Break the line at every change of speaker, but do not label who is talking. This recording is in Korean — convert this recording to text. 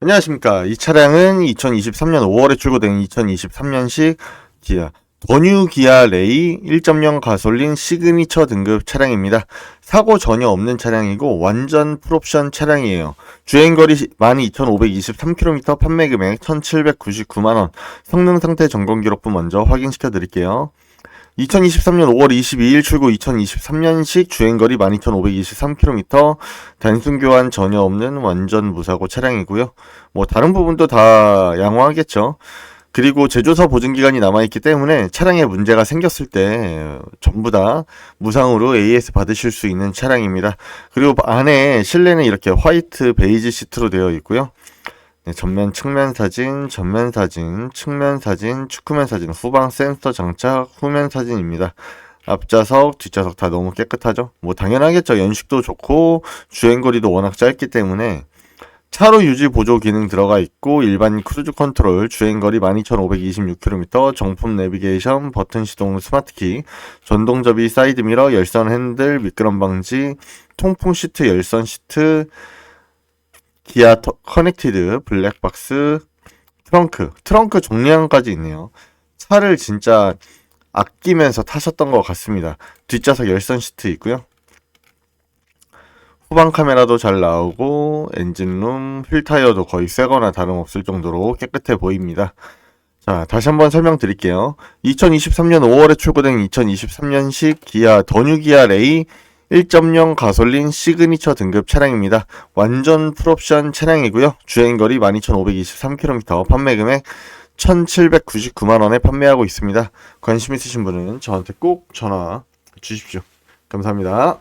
안녕하십니까. 이 차량은 2023년 5월에 출고된 2023년식 기아 더뉴 기아 레이 1.0 가솔린 시그니처 등급 차량입니다. 사고 전혀 없는 차량이고 완전 풀옵션 차량이에요. 주행거리 12,523km, 판매 금액 1,799만원, 성능 상태 점검 기록부 먼저 확인시켜 드릴게요. 2023년 5월 22일 출고 2023년식 주행거리 12,523km 단순 교환 전혀 없는 완전 무사고 차량이고요. 뭐 다른 부분도 다 양호하겠죠. 그리고 제조사 보증 기간이 남아 있기 때문에 차량에 문제가 생겼을 때 전부 다 무상으로 AS 받으실 수 있는 차량입니다. 그리고 안에 실내는 이렇게 화이트 베이지 시트로 되어 있고요. 네, 전면 측면 사진, 전면 사진, 측면 사진, 측후면 사진, 후방 센서 장착, 후면 사진입니다. 앞좌석, 뒷좌석 다 너무 깨끗하죠? 뭐 당연하겠죠. 연식도 좋고 주행거리도 워낙 짧기 때문에 차로 유지 보조 기능 들어가 있고 일반 크루즈 컨트롤, 주행거리 12,526km, 정품 내비게이션, 버튼 시동 스마트키, 전동 접이 사이드 미러, 열선 핸들, 미끄럼 방지, 통풍 시트, 열선 시트, 기아 터- 커넥티드, 블랙박스, 트렁크, 트렁크 종량까지 있네요. 차를 진짜 아끼면서 타셨던 것 같습니다. 뒷좌석 열선 시트 있고요. 후방 카메라도 잘 나오고 엔진룸, 휠 타이어도 거의 새거나 다름없을 정도로 깨끗해 보입니다. 자, 다시 한번 설명드릴게요. 2023년 5월에 출고된 2023년식 기아 더뉴 기아 레이 1.0 가솔린 시그니처 등급 차량입니다. 완전 풀옵션 차량이고요. 주행거리 12,523km, 판매 금액 1,799만원에 판매하고 있습니다. 관심 있으신 분은 저한테 꼭 전화 주십시오. 감사합니다.